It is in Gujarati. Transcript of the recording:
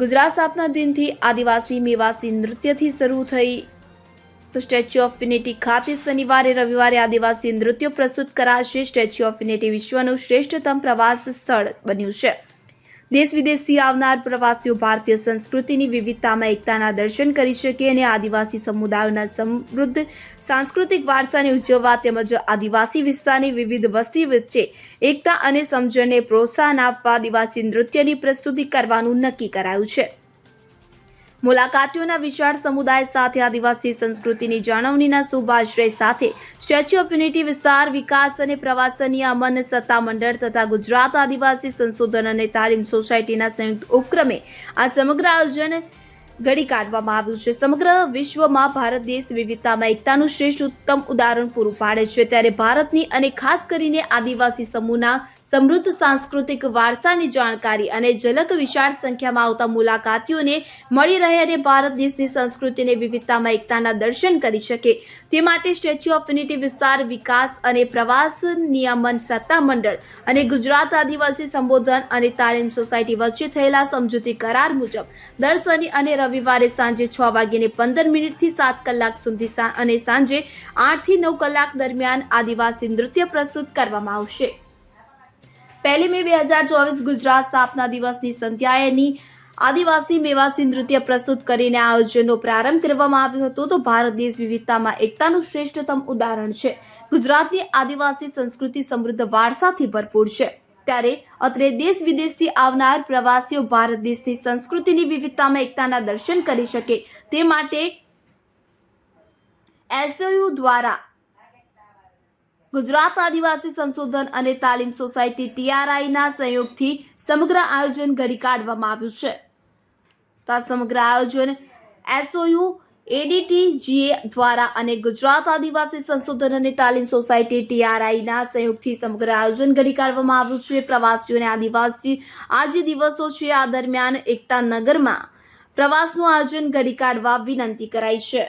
ગુજરાત સ્થાપના દિનથી આદિવાસી મેવાસી નૃત્યથી શરૂ થઈ. સ્ટેચ્યુ ઓફ યુનિટી ખાતે શનિવારે રવિવારે આદિવાસી નૃત્યો પ્રસ્તુત કરાશે. સ્ટેચ્યુ ઓફ યુનિટી વિશ્વનું શ્રેષ્ઠતમ પ્રવાસ સ્થળ બન્યું છે. દેશ વિદેશથી આવનાર પ્રવાસીઓ ભારતીય સંસ્કૃતિની વિવિધતામાં એકતાના દર્શન કરી શકે અને આદિવાસી સમુદાયોના સમૃદ્ધ સાંસ્કૃતિક વારસાને ઉજવવા તેમજ આદિવાસી વિસ્તારની વિવિધ વસ્તી વચ્ચે એકતા અને સમજણને પ્રોત્સાહન આપવા આદિવાસી નૃત્યની પ્રસ્તુતિ કરવાનું નક્કી કરાયું છે. મુલાકાતીઓના વિશાળ સમુદાય સાથે આદિવાસી સંસ્કૃતિની જાળવણીના શુભાશ્રય સાથે સ્ટેચ્યુ ઓફ યુનિટી વિસ્તાર, વિકાસ અને પ્રવાસનીય અમન સત્તામંડળ તથા ગુજરાત આદિવાસી સંશોધન અને તાલીમ સોસાયટીના સંયુક્ત ઉપક્રમે આ સમગ્ર આયોજન ઘડી કાઢવામાં આવ્યું છે. સમગ્ર વિશ્વમાં ભારત દેશ વિવિધતામાં એકતાનું શ્રેષ્ઠ ઉત્તમ ઉદાહરણ પૂરું પાડે છે. ત્યારે ભારતની અને ખાસ કરીને આદિવાસી સમૂહના સમૃદ્ધ સાંસ્કૃતિક વારસાની જાણકારી અને ઝલક વિશાળ સંખ્યામાં આવતા મુલાકાતીઓને મળી રહે અને ભારત દેશની સંસ્કૃતિને વિવિધતામાં એકતાના દર્શન કરી શકે. તે માટે સ્ટેચ્યુ ઓફ યુનિટી વિસ્તાર, વિકાસ અને પ્રવાસ નિયમન સત્તામંડળ અને ગુજરાત આદિવાસી સંબોધન અને તાલીમ સોસાયટી વચ્ચે થયેલા સમજૂતી કરાર મુજબ દર શનિ અને રવિવારે સાંજે છ વાગ્યે પંદર મિનિટથી સાત કલાક સુધી અને સાંજે આઠથી નવ કલાક દરમિયાન આદિવાસી નૃત્ય પ્રસ્તુત કરવામાં આવશે. પહેલી મે બે હજાર ચોવીસ ગુજરાત સ્થાપના દિવસની સંધ્યાએની આદિવાસી મેવાસી નૃત્ય પ્રસ્તુત કરીને આયોજનનો પ્રારંભ કરવામાં આવ્યો હતો. તો ભારત દેશ વિવિધતામાં એકતાનું શ્રેષ્ઠતમ ઉદાહરણ છે. ગુજરાતની આદિવાસી સંસ્કૃતિ સમૃદ્ધ વારસાથી ભરપૂર છે. ત્યારે અત્રે દેશ વિદેશથી આવનાર પ્રવાસીઓ ભારત દેશની સંસ્કૃતિની વિવિધતામાં એકતાના દર્શન કરી શકે તે માટે એસઓયુ દ્વારા ગુજરાત આદિવાસી સંશોધન અને તાલીમ સોસાયટી ટીઆરઆઈના સહયોગથી સમગ્ર આયોજન ઘડી કાઢવામાં આવ્યું છે. તો આ સમગ્ર આયોજન એસઓયુ, એડીટીજીએ દ્વારા અને ગુજરાત આદિવાસી સંશોધન અને તાલીમ સોસાયટી ટીઆરઆઈના સહયોગથી સમગ્ર આયોજન ઘડી કાઢવામાં આવ્યું છે. પ્રવાસીઓને આદિવાસી આ જે દિવસો છે, આ દરમિયાન એકતા નગરમાં પ્રવાસનું આયોજન ઘડી કાઢવા વિનંતી કરાઈ છે.